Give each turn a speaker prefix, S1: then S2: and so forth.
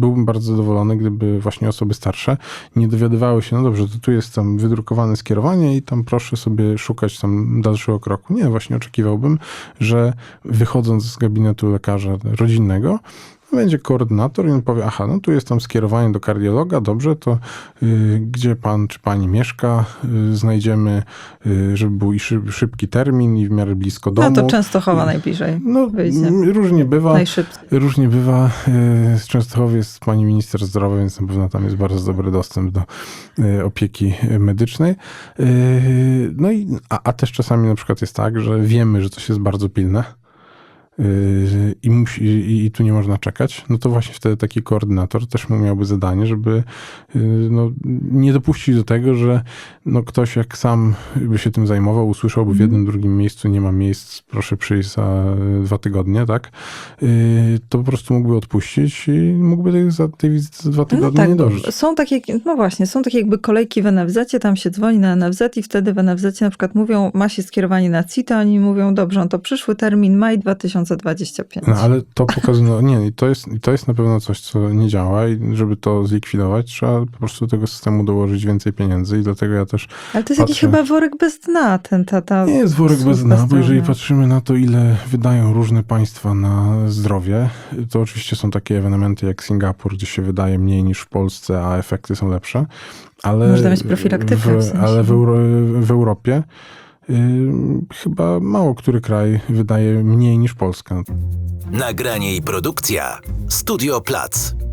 S1: Byłbym bardzo zadowolony, gdyby właśnie osoby starsze nie dowiadywały się, no dobrze, to tu jest tam wydrukowane skierowanie i tam proszę sobie szukać tam dalszego kroku. Nie, właśnie oczekiwałbym, że wychodząc z gabinetu lekarza rodzinnego, będzie koordynator i on powie, aha, no tu jest tam skierowanie do kardiologa, dobrze, to y, gdzie pan czy pani mieszka, y, znajdziemy, y, żeby był i szyb, szybki termin i w miarę blisko domu.
S2: No to Częstochowa najbliżej.
S1: No, różnie bywa.
S2: Najszybciej.
S1: Różnie bywa. y, Z Częstochowy jest pani minister zdrowia, więc na pewno tam jest bardzo dobry dostęp do y, opieki medycznej. Y, No i, a, a też czasami na przykład jest tak, że wiemy, że coś jest bardzo pilne y, i, musi, i, i tu nie można czekać, no to właśnie wtedy taki koordynator też mu miałby zadanie, żeby y, no, nie dopuścić do tego, że no, ktoś jak sam by się tym zajmował, usłyszałby w jednym, drugim miejscu nie ma miejsc, proszę przyjść za y, dwa tygodnie, tak? Y, to po prostu mógłby odpuścić i mógłby tej- za tej wizyty za dwa
S2: No
S1: tygodnie
S2: tak,
S1: nie dożyć.
S2: są takie, no właśnie, są takie jakby kolejki w NFZ, tam się dzwoni na NFZ i wtedy w NFZ na przykład mówią, ma się skierowanie na CIT, a oni mówią, dobrze, no to przyszły termin maj 2025.
S1: No ale to pokazuje, no, nie, i to jest, to jest na pewno coś, co nie działa i żeby to zlikwidować, trzeba po prostu do tego systemu dołożyć więcej pieniędzy i dlatego ja też
S2: Ale to jest jakiś
S1: patrzę-
S2: chyba worek bez dna, ten ta, ta
S1: Nie jest worek bez dna, bo jeżeli patrzymy na to, ile wydają różne państwa na zdrowie, to oczywiście są takie ewenementy jak Singapur, gdzie się wydaje mniej niż w Polsce, a efekty są lepsze. Ale
S2: Można mieć profilaktykę w
S1: w,
S2: sensie.
S1: Ale w, Euro, w Europie chyba mało który kraj wydaje mniej niż Polska.
S3: Nagranie i produkcja Studio Plac.